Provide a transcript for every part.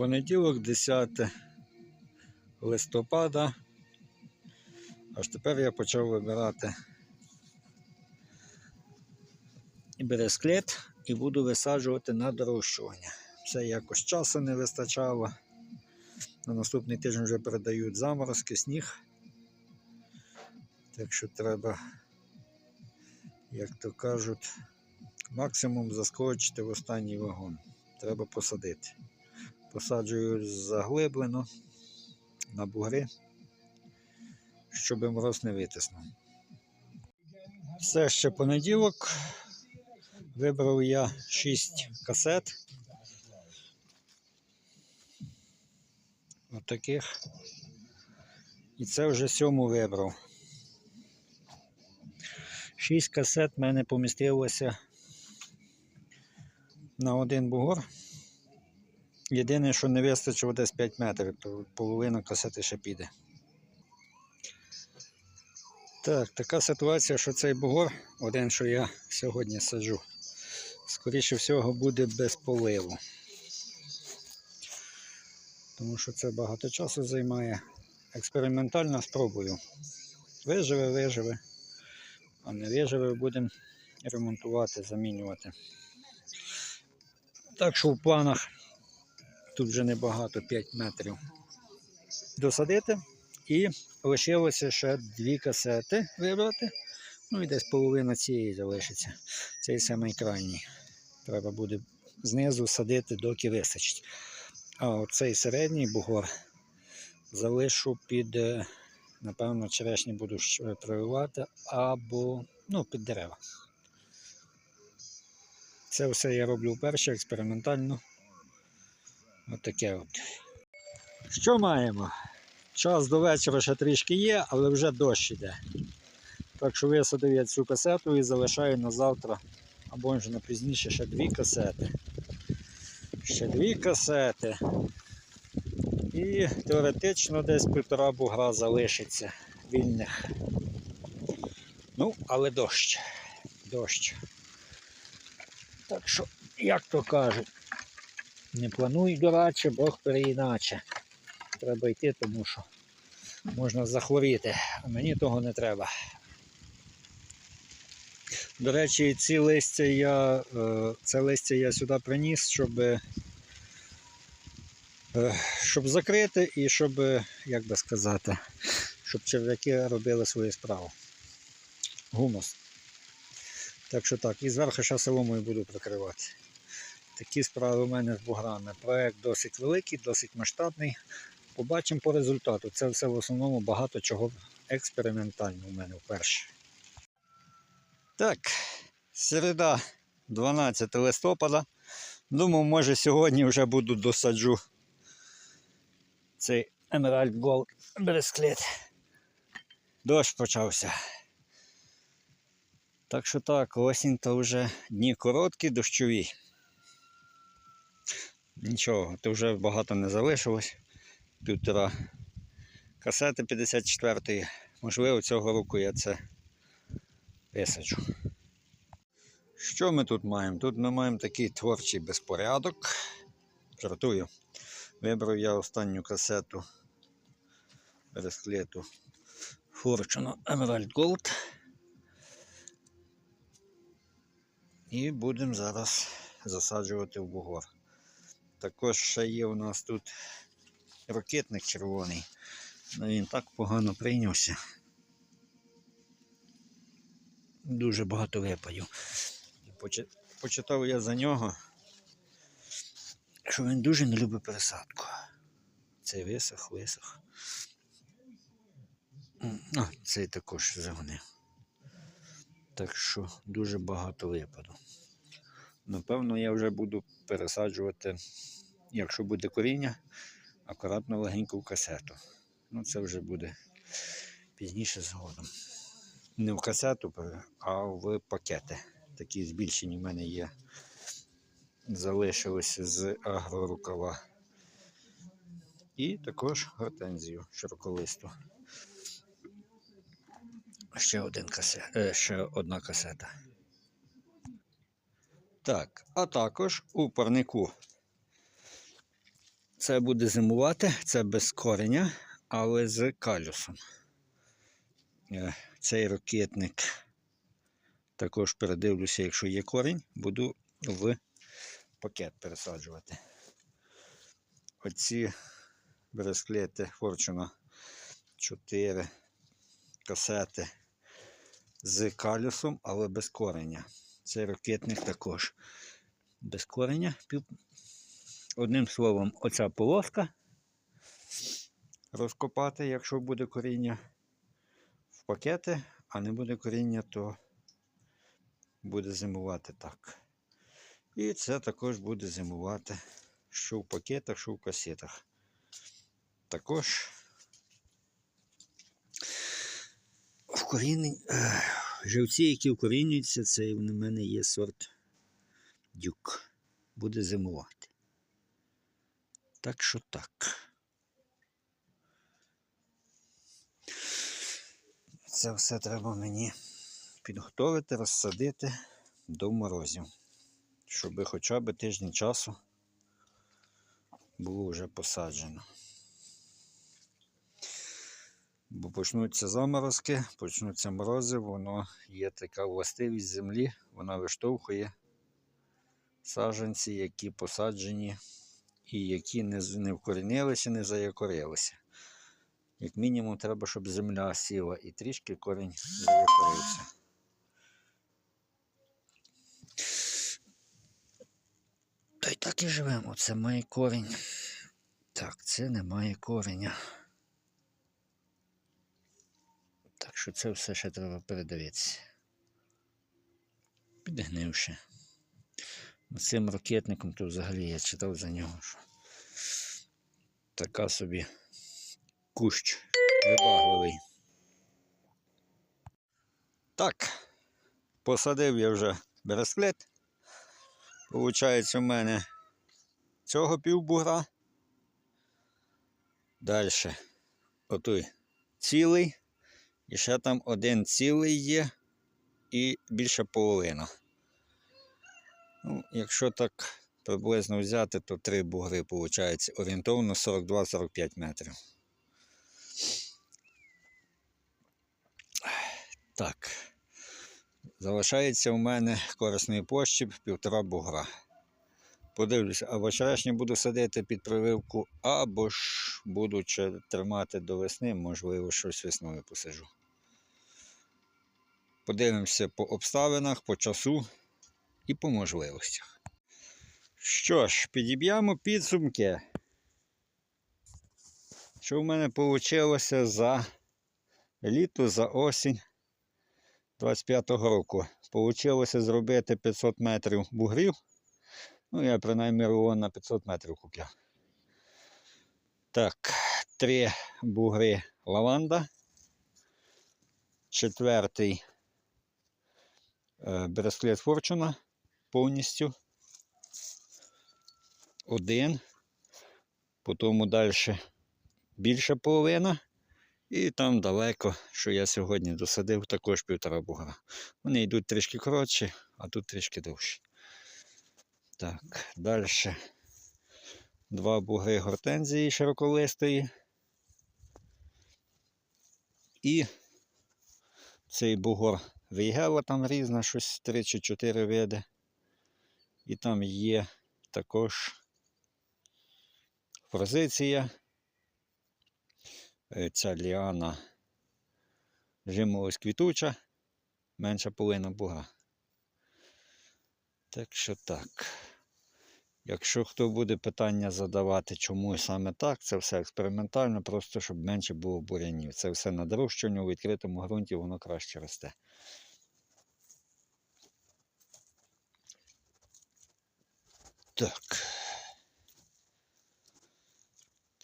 Понеділок, 10 листопада. Аж тепер я почав вибирати бересклет і буду висаджувати на дорощування. Все якось часу не вистачало. На наступний тиждень вже передають заморозки, сніг. Так що треба, як то кажуть, максимум заскочити в останній вагон. Треба посадити. Посаджую заглиблено на бугри, щоб мороз не витиснув. Все ще понеділок. Вибрав я 6 касет. Отаких. І це вже сьому вибрав. 6 касет в мене помістилося на один бугор. Єдине, що не вистачило десь 5 метрів, то половина касети ще піде. Так, така ситуація, що цей бугор, один, що я сьогодні саджу, скоріше всього буде без поливу. Тому що це багато часу займає. Експериментально спробую. Виживе, виживе. А не виживе, будемо ремонтувати, замінювати. Так що в планах тут вже небагато 5 метрів досадити. І лишилося ще дві касети вибрати. Ну і десь половина цієї залишиться. Цей самий крайній. Треба буде знизу садити, доки вистачить. А оцей середній бугор залишу під, е, напевно, черешні буду щ- прививати або ну, під дерева. Це все я роблю вперше експериментально. Отаке от. Що маємо? Час до вечора ще трішки є, але вже дощ іде. Так що висадив я цю касету і залишаю на завтра, або вже на пізніше ще дві касети. Ще дві касети. І теоретично десь півтора бугра залишиться вільних. Ну, але дощ. Дощ. Так що, як то кажуть, не плануй дураче, Бог переіначе. Треба йти, тому що можна захворіти, а мені того не треба. До речі, ці листя я, е, це листя я сюди приніс, щоб, е, щоб закрити і щоб, е, як би сказати, щоб черв'яки робили свою справу. Гумус. Так що так, і зверху ще соломою буду прикривати. Такі справи у мене з буграми. Проект досить великий, досить масштабний. Побачимо по результату. Це все в основному багато чого експериментально у мене вперше. Так, середа, 12 листопада. Думав, може сьогодні вже буду досаджу цей Emerald Gold бресклет. Дощ почався. Так що так, осінь то вже дні короткі, дощові. Нічого, то вже багато не залишилось. Півтора касети 54-ї. Можливо, цього року я це висаджу. Що ми тут маємо? Тут ми маємо такий творчий безпорядок. Жартую. Вибрав я останню касету бересклету Fortune Emerald Gold. І будемо зараз засаджувати в бугор. Також ще є у нас тут ракетник червоний. Ну, Він так погано прийнявся. Дуже багато випадів. Почитав я за нього, що він дуже не любить пересадку. Цей висох, висох. А, цей також загонив. Так що дуже багато випаду. Напевно, я вже буду пересаджувати, якщо буде коріння, акуратно легенько в касету. Ну, це вже буде пізніше згодом. Не в касету, а в пакети. Такі збільшені в мене є. Залишилися з агрорукава. І також гортензію широколисту. Ще, один касет, е, ще одна касета. Так, а також у парнику Це буде зимувати, це без кореня, але з калюсом. Е, Цей ракетник також передивлюся, якщо є корінь, буду в пакет пересаджувати. Оці бересклети Fortuna 4 касети з калюсом, але без кореня. Цей ракетник також без кореня. Одним словом, оця полоска розкопати, якщо буде коріння в пакети, а не буде коріння, то буде зимувати так. І це також буде зимувати що в пакетах, що в касетах. Також вкорінень, е, живці, які вкорінюються, це в мене є сорт дюк. Буде зимувати. Так що так. Це все треба мені підготовити, розсадити до морозів, щоб хоча б тиждень часу було вже посаджено. Бо почнуться заморозки, почнуться морози, воно є така властивість землі, вона виштовхує саджанці, які посаджені і які не, не вкорінилися, не заякорилися. Як мінімум, треба, щоб земля сіла і трішки корінь заякорився. Та й так і живемо. Це має корінь. Так, це не має кореня. Так що це все ще треба передивитися. Підгнивши. Цим ракетником, то взагалі я читав за нього, що така собі кущ вибагливий. Так, посадив я вже бересклет. Получається у мене цього півбугра. Далі отой цілий. І ще там один цілий є і більше половина. Ну, якщо так приблизно взяти, то три бугри виходить орієнтовно 42-45 метрів. Так. Залишається у мене корисної площі півтора бугра. Подивлюся, або черешню буду садити під прививку, або ж буду тримати до весни, можливо, щось весною посажу. Подивимося по обставинах, по часу і по можливостях. Що ж, підіб'ємо підсумки. Що в мене вийшло за літо, за осінь 25-го року. Получилося зробити 500 метрів бугрів. Ну, я принаймні рулон на 500 метрів купляв. Так, три бугри лаванда. Четвертий е, бересклет Форчуна повністю. Один. Потім далі більша половина. І там далеко, що я сьогодні досадив, також півтора бугра. Вони йдуть трішки коротші, а тут трішки довші. Так, далі два бугри гортензії широколистої. І цей бугор вейгела там різна, щось 3 чи 4 види. І там є також форзиція. Е, Ця ліана жимолось квітуча, менша половина буга. Так що так. Якщо хто буде питання задавати, чому саме так, це все експериментально, просто щоб менше було бурянів. Це все на дорожчанню, у відкритому ґрунті воно краще росте. Так.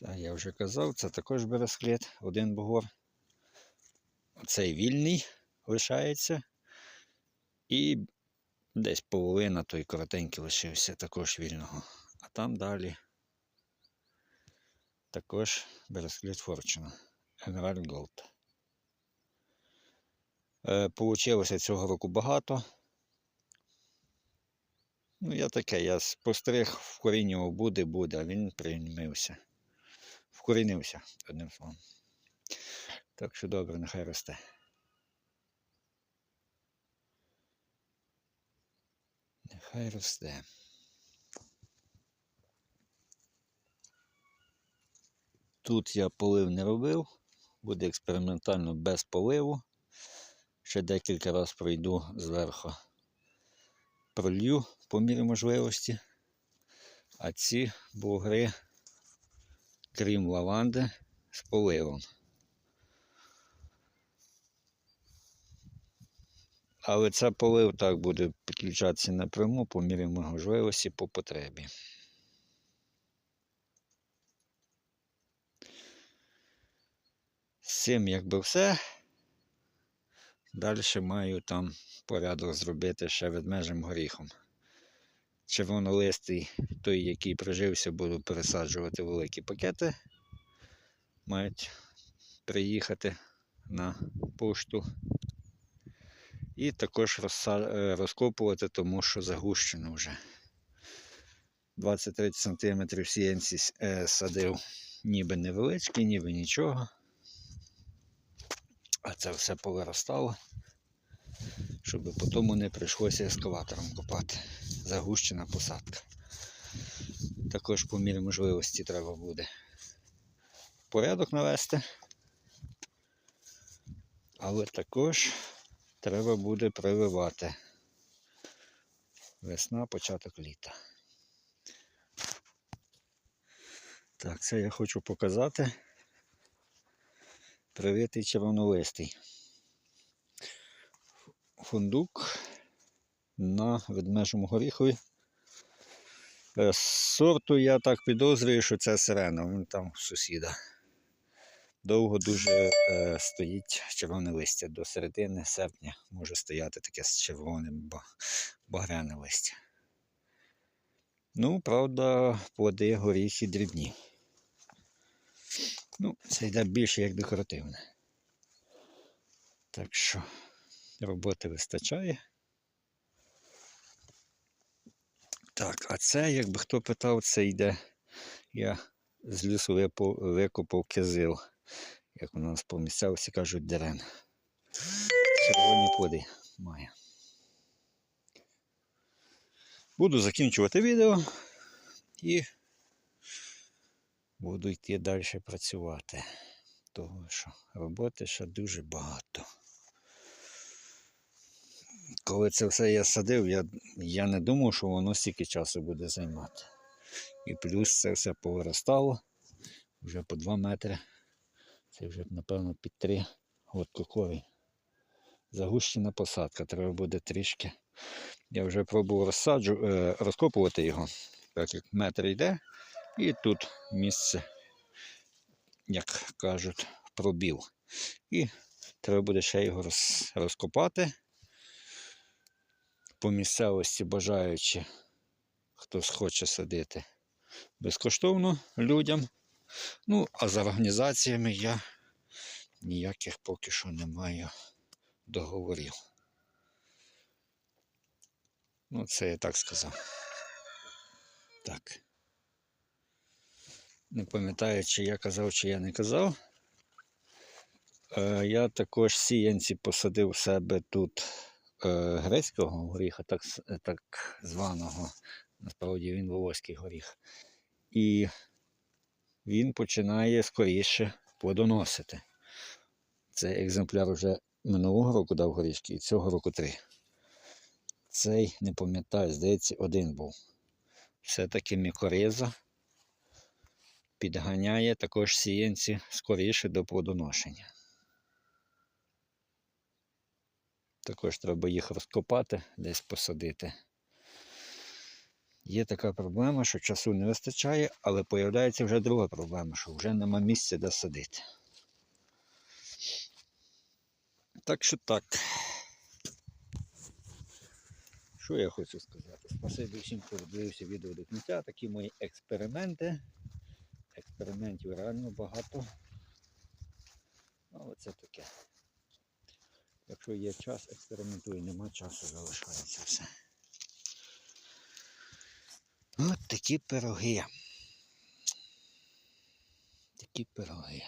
Та я вже казав, це також бересклет, один бугор. Цей вільний лишається. І десь половина той коротенький лишився також вільного. А там далі також бересклет. Emerald Gold. Е, Получилося цього року багато. Ну, я таке, я спостеріг, вкорінював буде, буде, а він приймився. Вкорінився, одним словом. Так що добре, нехай росте. Нехай росте. Тут я полив не робив, буде експериментально без поливу. Ще декілька разів пройду зверху. Пролью по мірі можливості. А ці бугри, крім лаванди, з поливом. Але це полив так буде підключатися напряму по мірі можливості по потребі. З цим якби все. Далі маю там порядок зробити ще ведмежим горіхом. Червонолистий, той, який прижився, буду пересаджувати великі пакети. Мають приїхати на пошту. І також е, розкопувати, тому що загущено вже. 20-30 см сіянці е, садив, ніби невеличкі, ніби нічого. Це все повиростало, щоб потім не прийшлося ескаватором копати. Загущена посадка. Також по мірі можливості треба буде порядок навести. Але також треба буде прививати. Весна, початок літа. Так, це я хочу показати. Привитий червонолистий. Фундук на ведмежому горіхові. Е, Сорту я так підозрюю, що це сирена, він там сусіда. Довго дуже е, стоїть червоне листя. До середини серпня може стояти таке з червоним ба- багряне листя. Ну, правда, плоди горіхи дрібні. Ну, це йде більше як декоративне. Так що роботи вистачає. Так, а це, якби хто питав, це йде. Я з лісу викопав кизил. Як у нас по місцевості кажуть, дерен. Червоні плоди має. Буду закінчувати відео і буду йти далі працювати. Того що роботи ще дуже багато. Коли це все я садив, я, я не думав, що воно стільки часу буде займати. І плюс це все повиростало вже по 2 метри. Це вже, напевно, під 3 от коковий. Загущена посадка, треба буде трішки. Я вже пробував розсаджу, е, розкопувати його, так як метр йде, і тут місце, як кажуть, пробіл. І треба буде ще його роз, розкопати. По місцевості бажаючи, хто схоче садити безкоштовно людям. Ну, а з організаціями я ніяких поки що не маю договорів. Ну, це я так сказав. Так. Не пам'ятаю, чи я казав, чи я не казав. Е, я також сіянці посадив в себе тут е, грецького горіха, так, так званого. Насправді він волоський горіх. І він починає скоріше плодоносити. Цей екземпляр вже минулого року дав горішки, і цього року три. Цей, не пам'ятаю, здається, один був. Все-таки мікориза підганяє також сіянці скоріше до плодоношення. Також треба їх розкопати, десь посадити. Є така проблема, що часу не вистачає, але появляється вже друга проблема, що вже нема місця, де садити. Так що так. Що я хочу сказати? Спасибі всім, хто дивився відео до кінця. Такі мої експерименти. Експериментів реально багато. Але це таке. Якщо є час, експериментую, нема часу, залишається все. От такі пироги. Такі пироги.